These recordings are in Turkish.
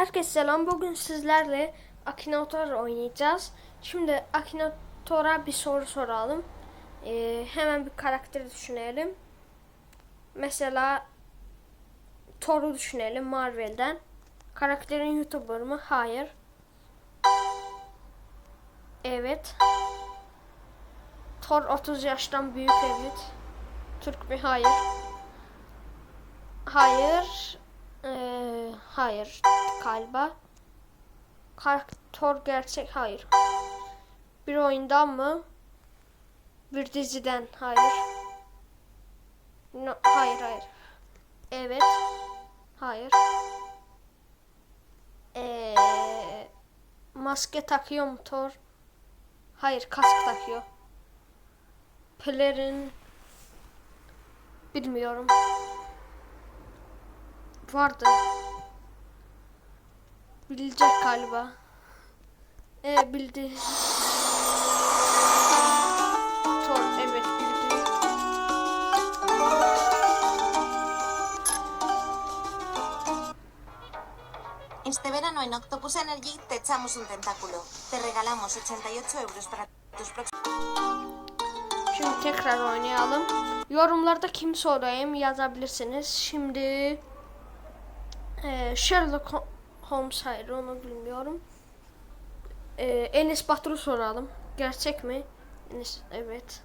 Herkese selam. Bugün sizlerle Akinator oynayacağız. Şimdi Akinator'a bir soru soralım. Ee, hemen bir karakter düşünelim. Mesela Thor'u düşünelim Marvel'den. Karakterin YouTuber mı? Hayır. Evet. Thor 30 yaştan büyük evet. Türk mü? Hayır. Hayır. Ee, hayır galiba. Karakter gerçek hayır. Bir oyundan mı? Bir diziden hayır. No, hayır hayır. Evet. Hayır. Ee, maske takıyor mu Thor? Hayır kask takıyor. Pelerin bilmiyorum. Vardı. Bilecek galiba. E bildi. Thor evet bildi. Este verano en Octopus Energy te echamos un tentáculo. Te regalamos 88 euros para tus próximos... Şimdi tekrar oynayalım. Yorumlarda kim sorayım yazabilirsiniz. Şimdi e, Sherlock Ho- Holmes hayır onu bilmiyorum. E, Enes Batur'u soralım. Gerçek mi? Enes evet.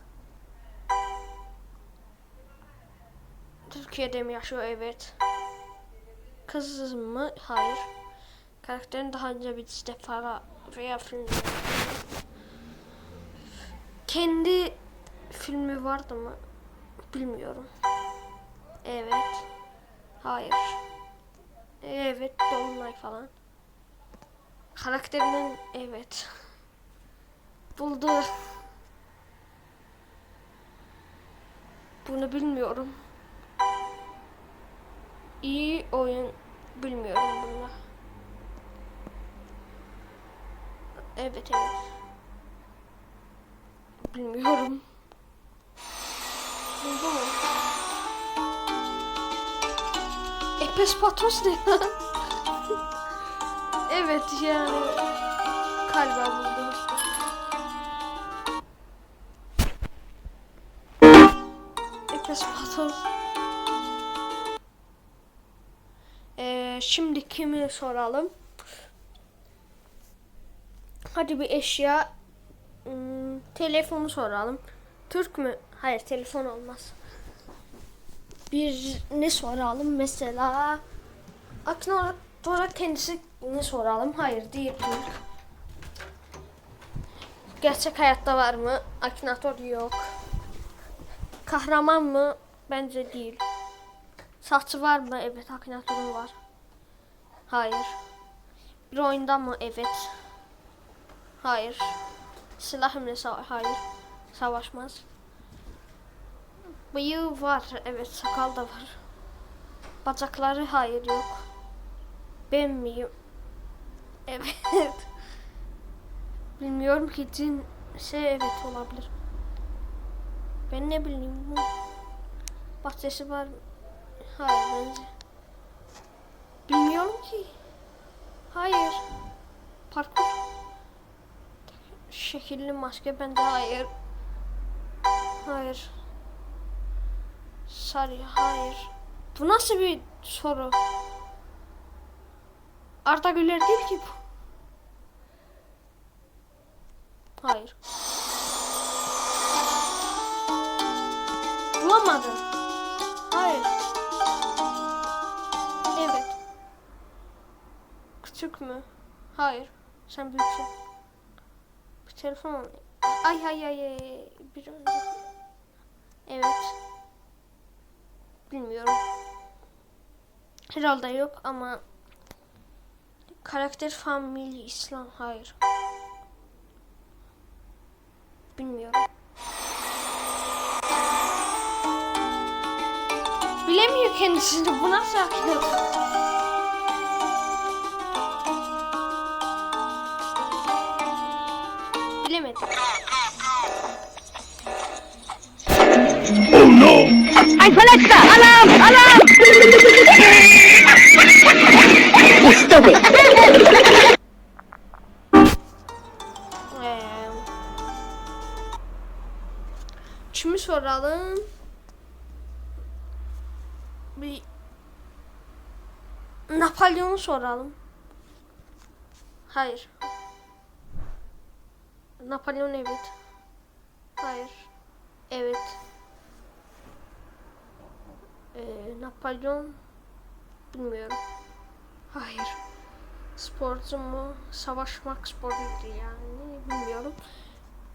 Türkiye'de mi yaşıyor? Evet. Kız mı? Hayır. Karakterin daha önce bir para veya filmde. Kendi filmi vardı mı? Bilmiyorum. Evet. Hayır. Evet, Dolunay falan. Karakterinden evet. Buldu. Bunu bilmiyorum. İyi oyun bilmiyorum bunu. Evet evet. Bilmiyorum. Buldu mu? Epes patos ne evet yani. Galiba buldu. Epes patos. Ee, şimdi kimi soralım? Hadi bir eşya. Hmm, telefonu soralım. Türk mü? Hayır telefon olmaz. Bir ne soralım mesela? Akinator'a kendisi ne soralım? Hayır değil. Gerçek hayatta var mı? Akinator yok. Kahraman mı? Bence değil. Saçı var mı? Evet Akinator'un var. Hayır. Bir oyundan mı? Evet. Hayır. Silahımla savaş. Hayır. Savaşmaz. Bıyığı var. Evet sakal da var. Bacakları hayır yok. Ben miyim? Evet. Bilmiyorum ki cin şey evet olabilir. Ben ne bileyim bu. Bahçesi var. Hayır bence. Bilmiyorum ki. Hayır. Parkur. Şekilli maske bende hayır. Hayır. Sarı hayır. Bu nasıl bir soru? Arda Güler değil ki bu. Hayır. Bulamadım. Hayır. Evet. Küçük mü? Hayır. Sen büyüksün. Bir telefon. Ay ay ay ay. Bir önce. Evet. Bilmiyorum. Herhalde yok ama karakter family İslam hayır. Bilmiyorum. Bilemiyor kendisini. Bu nasıl akıllı? sayfalatsa. Anam, anam. Usta be. Ee, kimi soralım? Bir Napolyon'u soralım. Hayır. Napolyon evet. Hayır. Evet. Ee, Napolyon bilmiyorum. Hayır. Sporcu mu? Savaşmak sporuydu yani. Bilmiyorum.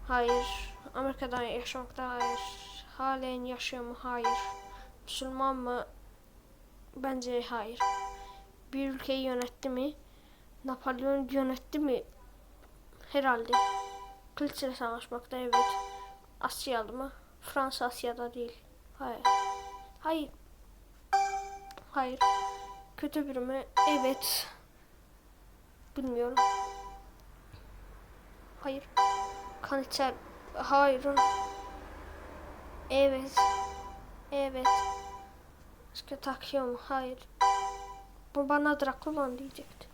Hayır. Amerika'da yaşamakta hayır. Halen yaşıyor mu? Hayır. Müslüman mı? Bence hayır. Bir ülkeyi yönetti mi? Napolyon yönetti mi? Herhalde. Kılıçla savaşmakta evet. Asyalı mı? Fransa Asya'da değil. Hayır. Hayır. Hayır. Kötü biri mi? Evet. Bilmiyorum. Hayır. Kanser. Hayır. Evet. Evet. Başka takıyor mu? Hayır. Bu bana Drakulan diyecekti.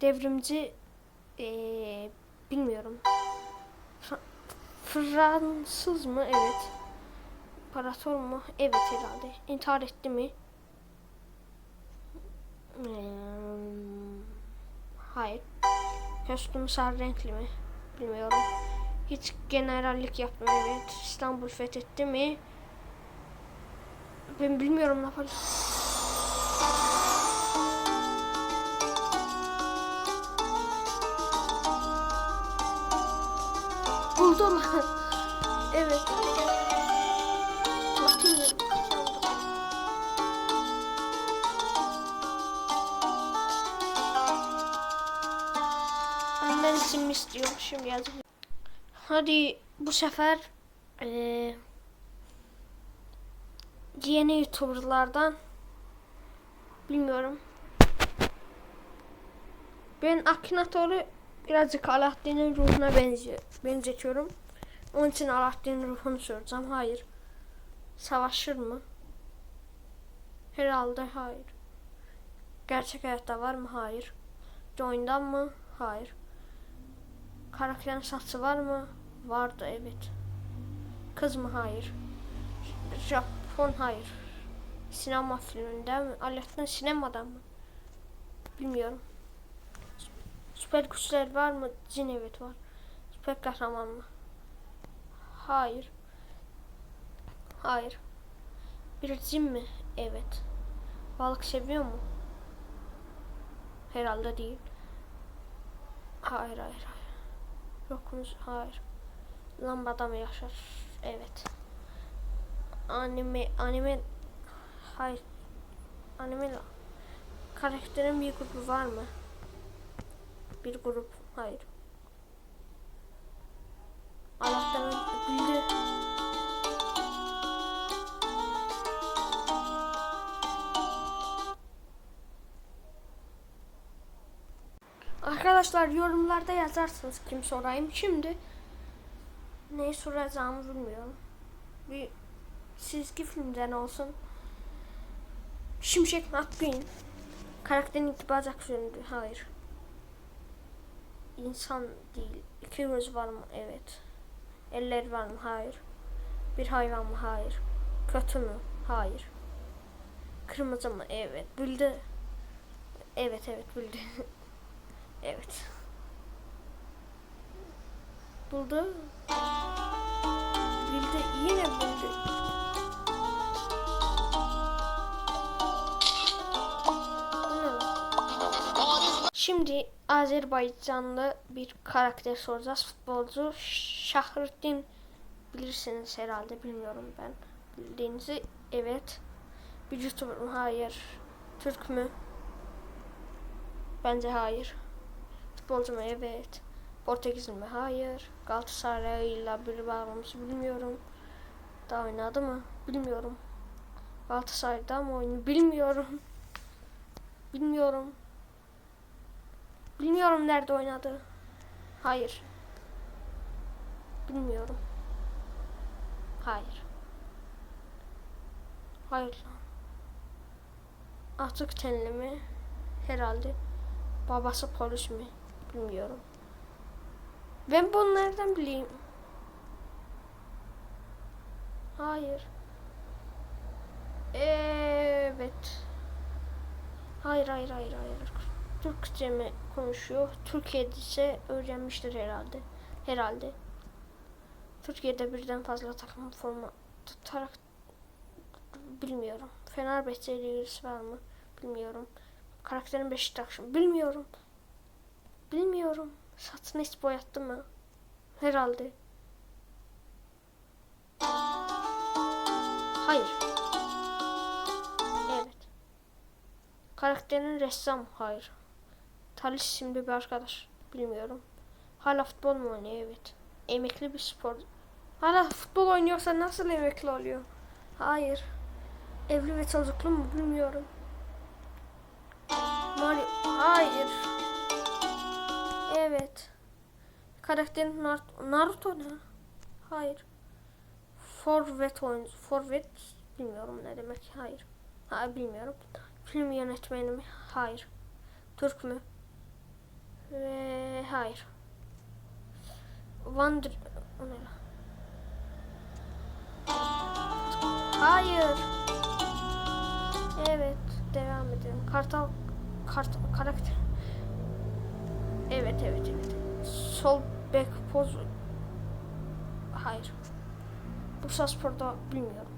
Devrimci eee, bilmiyorum. Fra- Fransız mı? Evet. İmparator mu? Evet herhalde. İntihar etti mi? Hayır. Kostüm sarı renkli mi? Bilmiyorum. Hiç generallik yapmıyor. Evet. İstanbul fethetti mi? Ben bilmiyorum Napoli. Buldum. evet. İsim istiyor. Şimdi yazayım. Hadi bu sefer eee yeni YouTuber'lardan bilmiyorum. Ben Akinator'u birazcık Alaaddin'in ruhuna benziyor, benzetiyorum. Onun için Alaaddin'in ruhunu soracağım. Hayır. Savaşır mı? Herhalde hayır. Gerçek hayatta var mı? Hayır. Join'dan mı? Hayır. Karakterin saçı var mı? Vardı evet. Kız mı? Hayır. Japon hayır. Sinema filminde mi? Alaaddin sinemadan mı? Bilmiyorum. Süper güçler var mı? Cin evet var. Süper kahraman mı? Hayır. Hayır. Bir cin mi? Evet. Balık seviyor mu? Herhalde değil. Hayır hayır hayır. Yokunuz hayır. Lambada mı yaşar? Evet. Anime anime hayır. Anime la. Karakterin bir grubu var mı? Bir grup hayır. Allah'tan bildi. Arkadaşlar yorumlarda yazarsınız kim sorayım. Şimdi neyi soracağımı bilmiyorum. Bir çizgi filmden olsun. Şimşek McQueen. Karakterin itibar aksiyonu hayır. İnsan değil. İki göz var mı? Evet. Eller var mı? Hayır. Bir hayvan mı? Hayır. Kötü mü? Hayır. Kırmızı mı? Evet. Bildi. Evet evet bildi. evet. Buldu. Bildi. Yine bildi. Şimdi Azerbaycanlı bir karakter soracağız. Futbolcu Şahrettin bilirsiniz herhalde bilmiyorum ben. Bildiğinizi evet. Bir YouTuber mı? Hayır. Türk mü? Bence hayır. Futbolcu mu? Evet. Portekizli mi? Hayır. Galatasaray'la bir bağlaması bilmiyorum. Daha oynadı mı? Bilmiyorum. Galatasaray'da mı oynuyor? Bilmiyorum. Bilmiyorum. Bilmiyorum nerede oynadı. Hayır. Bilmiyorum. Hayır. Hayır lan. Atık tenli mi? Herhalde. Babası polis mi? Bilmiyorum. Ben bunu nereden bileyim? Hayır. Evet. Hayır hayır hayır hayır. Türkçe mi konuşuyor? Türkiye'de ise öğrenmiştir herhalde. Herhalde. Türkiye'de birden fazla takım forma tutarak bilmiyorum. Fenerbahçe ile ilgisi var mı? Bilmiyorum. Karakterin Beşiktaş mı? Bilmiyorum. Bilmiyorum. Saçını hiç boyattı mı? Herhalde. Hayır. Evet. Karakterin ressam. Hayır. Talis isimli bir arkadaş. Bilmiyorum. Hala futbol mu oynuyor? Evet. Emekli bir spor. Hala futbol oynuyorsa nasıl emekli oluyor? Hayır. Evli ve çocuklu mu? Bilmiyorum. Mario. Hayır. Evet. Karakterin Nar- Naruto ne? Hayır. Forvet oyuncu. Forvet bilmiyorum ne demek. Hayır. Ha bilmiyorum. Film yönetmeni mi? Hayır. Türk mü? Ve hayır. Lan? Hayır. Evet, devam edelim. Kartal kartal karakter. Evet, evet, evet. Sol bek poz. Hayır. Bursa Spor'da bilmiyorum.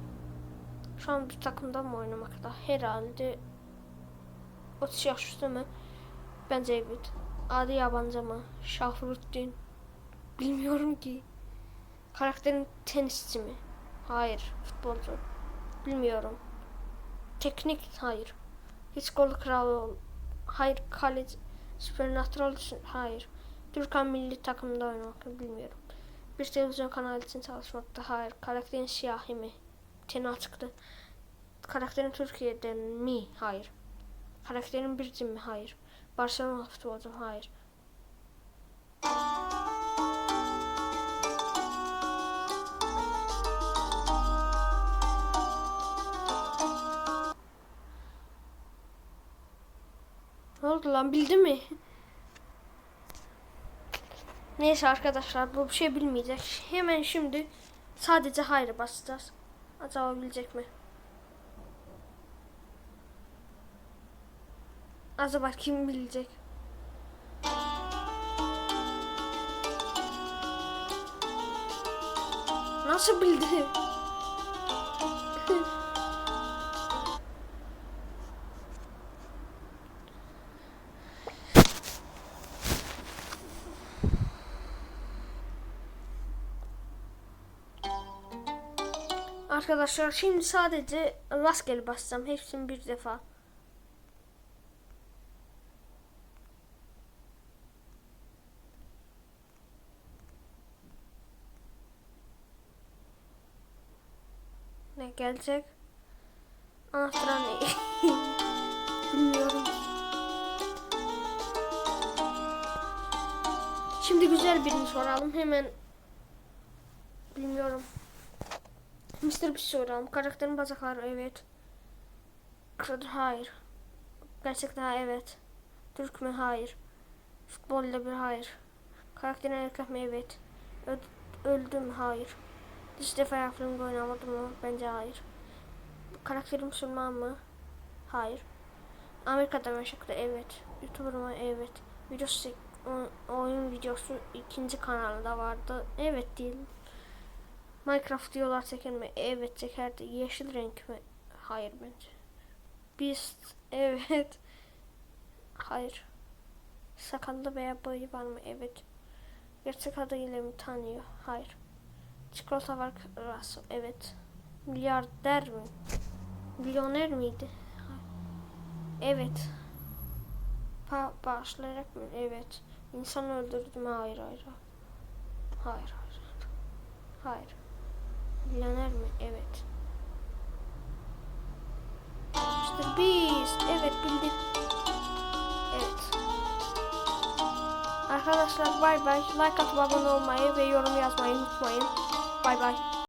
Şu an bir takımda mı oynamakta? Herhalde 30 yaş üstü mü? Bence evet. Adı yabancı mı? Şahruddin. Bilmiyorum ki. Karakterin tenisçi mi? Hayır. Futbolcu. Bilmiyorum. Teknik? Hayır. Hiç gol kralı ol. Hayır. Kaleci. Supernatural? Hayır. Türkan milli takımda oynamak bilmiyorum. Bir televizyon kanalı için çalışmakta. Hayır. Karakterin siyahi mi? Teni açıktı. Karakterin Türkiye'den mi? Hayır. Karakterin bir mi? Hayır. Barcelona futbolcu? Hayır. Ne oldu lan bildi mi? Neyse arkadaşlar bu bir şey bilmeyecek. Hemen şimdi sadece hayır basacağız. Acaba bilecek mi? Acaba kim bilecek? Nasıl bildi? Arkadaşlar şimdi sadece rastgele basacağım. Hepsini bir defa. Ne gelecek? Anahtar ne? Bilmiyorum. Şimdi güzel birini soralım. Hemen bilmiyorum. Mr. soralım. Karakterin bacakları evet. Kırdı hayır. Gerçekten evet. Türk mü hayır. Futbolla bir hayır. Karakterin erkek mi evet. Ö- öldü mü hayır. Dış defa filmde oynamadı mı? Bence hayır. Karakterim Müslüman mı? Hayır. Amerika'da yaşadı evet. YouTuber mı? Evet. Videosu oyun videosu ikinci kanalda vardı. Evet değil. Minecraft diyorlar çeker mi? Evet çekerdi. Yeşil renk mi? Hayır bence. Beast evet. Hayır. Sakallı veya boyu var mı? Evet. Gerçek adıyla mı tanıyor? Hayır. Çikolata var rası. Evet. Milyarder mi? Milyoner miydi? Evet. Pa bağışlayarak mı? Evet. İnsan öldürdü mü? Hayır hayır. Hayır hayır. Hayır. Milyoner mi? Evet. Mr. Beast. Evet bildim. Evet. Arkadaşlar bay bay. Like atıp abone olmayı ve yorum yazmayı unutmayın. Bay bay.